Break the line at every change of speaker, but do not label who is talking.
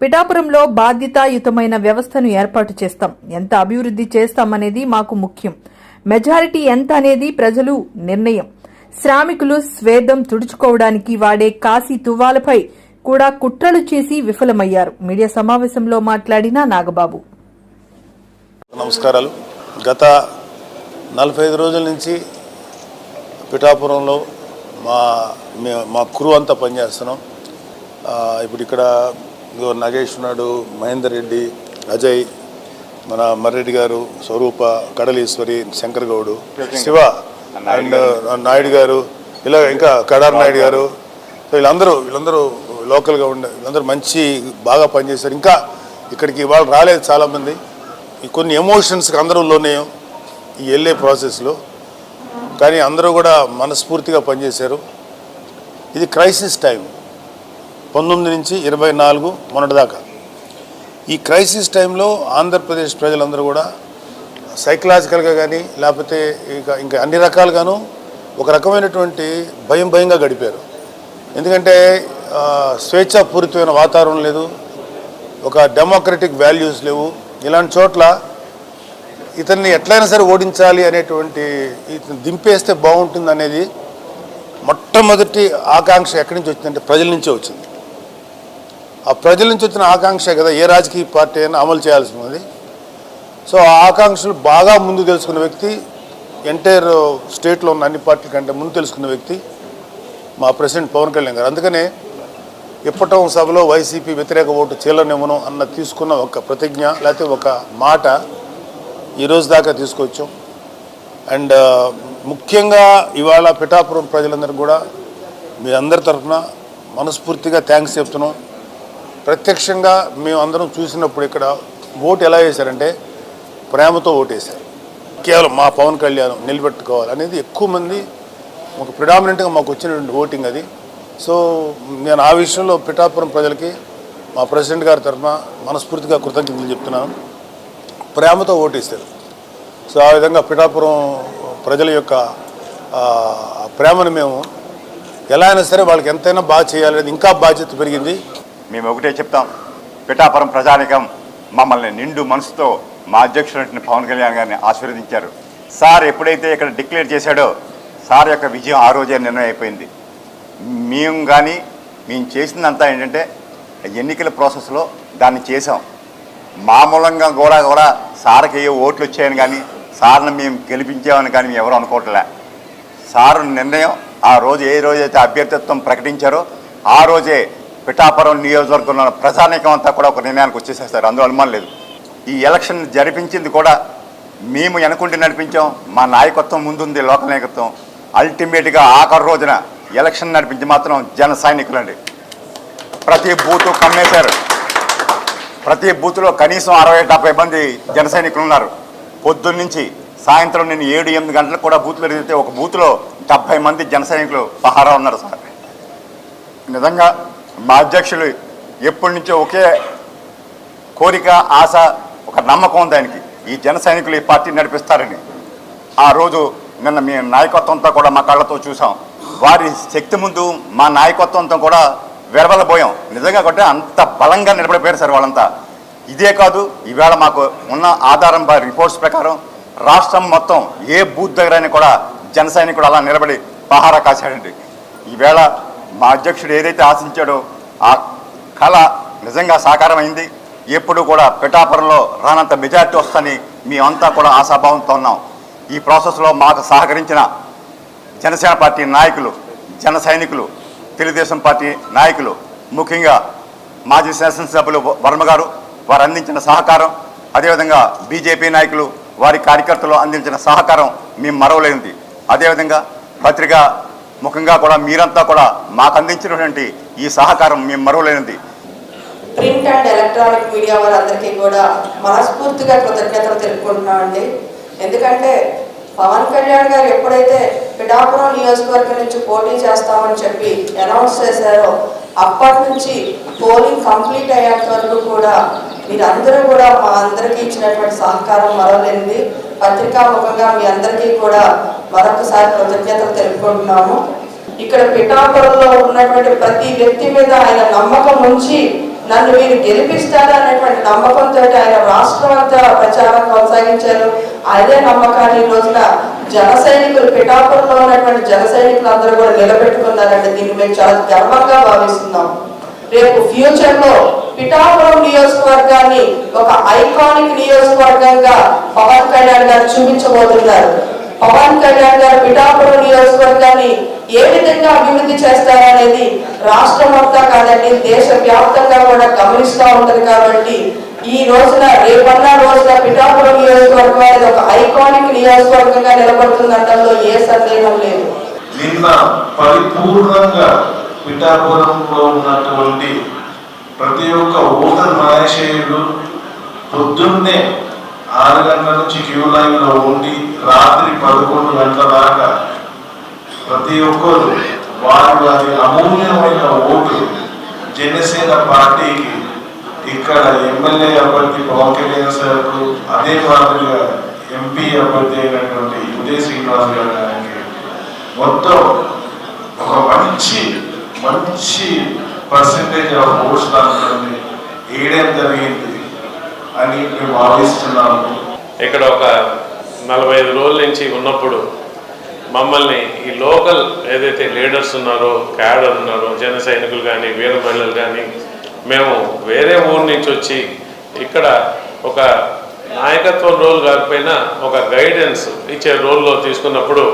పిఠాపురంలో బాధ్యతాయుతమైన వ్యవస్థను ఏర్పాటు చేస్తాం. ఎంత అభివృద్ధి చేస్తామనేది మాకు ముఖ్యం. మెజారిటీ ఎంత అనేది ప్రజలు నిర్ణయం. శ్రామికులు స్వేదం తుడుచుకోవడానికి వాడే కాశీ తువ్వాలపై కూడా కుట్రలు చేసి విఫలమయ్యారు. మీడియా సమావేశంలో మాట్లాడిన నాగబాబు.
నమస్కారాలు. గత నలభై ఐదు రోజుల నుంచి పిఠాపురంలో మా మా క్రూ అంతా పనిచేస్తున్నాం. ఇప్పుడు ఇక్కడ ఇదిగో నాగేష్ ఉన్నాడు మహేందర్ రెడ్డి అజయ్ మన మర్రెడ్డి గారు స్వరూప కడలీశ్వరి శంకర్ గౌడు శివ అండ్ నాయుడు గారు ఇలా ఇంకా కడార్ నాయుడు గారు. సో వీళ్ళందరూ వీళ్ళందరూ లోకల్గా ఉండే వీళ్ళందరూ మంచి బాగా పనిచేశారు. ఇంకా ఇక్కడికి ఇవాళ రాలేదు చాలామంది. ఈ కొన్ని ఎమోషన్స్కి అందరూ లోనేయం ఈ వెళ్ళే ప్రాసెస్లో కానీ అందరూ కూడా మనస్ఫూర్తిగా పనిచేశారు. ఇది క్రైసిస్ టైం పంతొమ్మిది నుంచి ఇరవై నాలుగు మొన్నటిదాకా ఈ క్రైసిస్ టైంలో ఆంధ్రప్రదేశ్ ప్రజలందరూ కూడా సైకలాజికల్గా కానీ లేకపోతే ఇక ఇంకా అన్ని రకాలుగాను ఒక రకమైనటువంటి భయం భయంగా గడిపారు. ఎందుకంటే స్వేచ్ఛాపూరితమైన వాతావరణం లేదు ఒక డెమోక్రటిక్ వాల్యూస్ లేవు. ఇలాంటి చోట్ల ఇతన్ని ఎట్లయినా సరే ఓడించాలి అనేటువంటి ఇతను దింపేస్తే బాగుంటుంది అనేది మొట్టమొదటి ఆకాంక్ష ఎక్కడి నుంచి వచ్చిందంటే ప్రజల నుంచే వచ్చింది. ఆ ప్రజల నుంచి వచ్చిన ఆకాంక్ష కదా ఏ రాజకీయ పార్టీ అయినా అమలు చేయాల్సి ఉంది సో ఆ ఆకాంక్షలు బాగా ముందు తెలుసుకున్న వ్యక్తి ఎంటైర్ స్టేట్లో ఉన్న అన్ని పార్టీల కంటే ముందు తెలుసుకున్న వ్యక్తి మా ప్రెసిడెంట్ పవన్ కళ్యాణ్ గారు. అందుకనే ఇప్పటం సభలో వైసీపీ వ్యతిరేక ఓటు చీలనివ్వను అన్న తీసుకున్న ఒక ప్రతిజ్ఞ లేకపోతే ఒక మాట ఈరోజు దాకా తీసుకొచ్చాం. అండ్ ముఖ్యంగా ఇవాళ పిఠాపురం ప్రజలందరూ కూడా మీ అందరి తరఫున మనస్ఫూర్తిగా థ్యాంక్స్ చెప్తున్నాం. ప్రత్యక్షంగా మేము అందరం చూసినప్పుడు ఇక్కడ ఓటు ఎలా వేశారంటే ప్రేమతో ఓటేశారు. కేవలం మా పవన్ కళ్యాణ్ నిలబెట్టుకోవాలి అనేది ఎక్కువ మంది ఒక ప్రిడామినెంట్గా మాకు వచ్చినటువంటి ఓటింగ్ అది. సో నేను ఆ విషయంలో పిఠాపురం ప్రజలకి మా ప్రెసిడెంట్ గారి తరఫున మనస్ఫూర్తిగా కృతజ్ఞతలు చెప్తున్నాను. ప్రేమతో ఓటేస్తారు సో ఆ విధంగా పిఠాపురం ప్రజల యొక్క ప్రేమను మేము ఎలా అయినా సరే వాళ్ళకి ఎంతైనా బాగా చేయాలనేది ఇంకా బాధ్యత పెరిగింది.
మేము ఒకటే చెప్తాం. పిఠాపురం ప్రజానికం మమ్మల్ని నిండు మనసుతో మా అధ్యక్షుడు పవన్ కళ్యాణ్ గారిని ఆశీర్వదించారు. సార్ ఎప్పుడైతే ఇక్కడ డిక్లేర్ చేశాడో సార్ యొక్క విజయం ఆ రోజే నిర్ణయం అయిపోయింది. మేము కానీ మేము చేసిందంతా ఏంటంటే ఎన్నికల ప్రాసెస్లో దాన్ని చేసాం మామూలంగా కూడా కూడా సార్కి ఏ ఓట్లు వచ్చాయని కానీ సార్ని మేము గెలిపించామని కానీ మేము ఎవరు అనుకోవట్లే. సారు నిర్ణయం ఆ రోజు ఏ రోజైతే అభ్యర్థిత్వం ప్రకటించారో ఆ రోజే పిఠాపురం నియోజకవర్గంలో ఉన్న ప్రజానీకం అంతా కూడా ఒక నిర్ణయానికి వచ్చేసేస్తారు. అందులో అనుమానం లేదు. ఈ ఎలక్షన్ జరిపించింది కూడా మేము ఎనుకుంటే నడిపించాం. మా నాయకత్వం ముందుంది లోకల్ నాయకత్వం. అల్టిమేట్గా ఆఖరి రోజున ఎలక్షన్ నడిపించి మాత్రం జన సైనికులండి. ప్రతి బూతు కమ్మేశారు. ప్రతి బూత్లో కనీసం అరవై డెబ్బై మంది జన సైనికులు ఉన్నారు. పొద్దున్న నుంచి సాయంత్రం నేను ఏడు ఎనిమిది గంటలకు కూడా బూత్లో తిరిగితే ఒక బూత్లో డెబ్బై మంది జన సైనికులు పహారా ఉన్నారు సార్. నిజంగా మా అధ్యక్షులు ఎప్పటి నుంచో ఒకే కోరిక ఆశ ఒక నమ్మకం దానికి ఈ జన సైనికులు ఈ పార్టీ నడిపిస్తారని. ఆ రోజు నిన్న మీ నాయకత్వంతో కూడా మా కళ్ళతో చూసాం. వారి శక్తి ముందు మా నాయకత్వంతో కూడా వెరవలబోయాం. నిజంగా కొట్టే అంత బలంగా నిలబడిపోయారు సార్ వాళ్ళంతా. ఇదే కాదు ఈవేళ మాకు ఉన్న ఆధారం రిపోర్ట్స్ ప్రకారం రాష్ట్రం మొత్తం ఏ బూత్ దగ్గరైనా కూడా జన సైనికుడు అలా నిలబడి పహారా కాశాడండి. ఈవేళ మా అధ్యక్షుడు ఏదైతే ఆశించాడో ఆ కళ నిజంగా సాకారమైంది. ఎప్పుడు కూడా పిఠాపురంలో రానంత మెజార్టీ వస్తుందని మేమంతా కూడా ఆశాభావంతో ఉన్నాం. ఈ ప్రాసెస్లో మాకు సహకరించిన జనసేన పార్టీ నాయకులు జన సైనికులు తెలుగుదేశం పార్టీ నాయకులు ముఖ్యంగా మాజీ శాసనసభ్యులు వర్మ గారు వారు అందించిన సహకారం అదేవిధంగా బీజేపీ నాయకులు వారి కార్యకర్తలు అందించిన సహకారం మేము మరవలేనిది. అదేవిధంగా పత్రిక ముఖంగా కూడా మీరంతా కూడా మాకు అందించినటువంటి ఈ సహకారం మేము మరవలేనిది.
ప్రింట్ అండ్ ఎలక్ట్రానిక్ మీడియా వారందరికీ కూడా మనస్ఫూర్తిగా కృతజ్ఞతలు తెలుపుకుంటున్నామండి ఎందుకంటే పవన్ కళ్యాణ్ గారు ఎప్పుడైతే పిఠాపురం నియోజకవర్గం నుంచి పోటీ చేస్తామని చెప్పి అనౌన్స్ చేశారో అప్పటి నుంచి పోలింగ్ కంప్లీట్ అయ్యేంత వరకు కూడా మీరందరూ కూడా మా అందరికీ ఇచ్చినటువంటి సహకారం మరవలేనిది. పత్రికాముఖంగా మీ అందరికీ కూడా మరొకసారి కృతజ్ఞతలు తెలుపుకుంటున్నాము. ఇక్కడ పిఠాపురంలో ఉన్నటువంటి ప్రతి వ్యక్తి మీద ఆయన నమ్మకం ఉంచి నన్ను మీరు గెలిపిస్తారా అనేటువంటి నమ్మకంతో ఆయన రాష్ట్రం అంతా ప్రచారం కొనసాగించారు. అదే నమ్మకాన్ని ఈ రోజున జన సైనికులు పిఠాపురంలో ఉన్నటువంటి జన సైనికులు అందరూ కూడా నిలబెట్టుకున్నారంటే దీన్ని మేము చాలా గర్వంగా భావిస్తున్నాం. రేపు ఫ్యూచర్లో పిఠాపురం నియోజకవర్గాన్ని ఒక ఐకానిక్ నియోజకవర్గంగా పవన్ కళ్యాణ్ గారు చూపించబోతున్నారు. పవన్ కళ్యాణ్ గారు పిఠాపురం నియోజకవర్గాన్ని ఏ విధంగా అభివృద్ధి చేస్తారనేది రాష్ట్రం అంతా కాదండి దేశ వ్యాప్తంగా కూడా గమనిస్తూ ఉంటది కాబట్టి ఈ రోజున రేపన్న రోజున పిఠాపురం నియోజకవర్గం అనేది ఒక ఐకానిక్ నియోజకవర్గంగా నిలబడుతుందంటంలో ఏ సందేహం లేదు.
నిన్న పరిపూర్ణంగా పిఠాపురంలో ఉన్నటువంటి ప్రతి ఒక్క ఓటర్ మహేషయులు పొద్దున్నే ఆరు గంటల నుంచి క్యూ లైన్లో ఉండి రాత్రి పదకొండు గంటల దాకా ప్రతి ఒక్కరు వారి వారి అమూల్యమైన ఓటు జనసేన పార్టీకి ఇక్కడ ఎమ్మెల్యే అభ్యర్థి పవన్ కళ్యాణ్ సార్కు అదే మాదిరిగా ఎంపీ అభ్యర్థి అయినటువంటి ఉదయ శ్రీనివాస్ గారు గారికి మొత్తం ఒక మంచి మంచి పర్సంటేజ్ ఆఫ్ ఓట్స్ దాంట్లో వేయడం జరిగింది? అని మేము భావిస్తున్నాము
ఇక్కడ ఒక నలభై ఐదు రోజుల నుంచి ఉన్నప్పుడు మమ్మల్ని ఈ లోకల్ ఏదైతే లీడర్స్ ఉన్నారో క్యాడర్ ఉన్నారో జన సైనికులు కానీ వీర మహిళలు కానీ మేము వేరే ఊరు నుంచి వచ్చి ఇక్కడ ఒక నాయకత్వం రోల్ కాకపోయినా ఒక గైడెన్స్ ఇచ్చే రోల్లో తీసుకున్నప్పుడు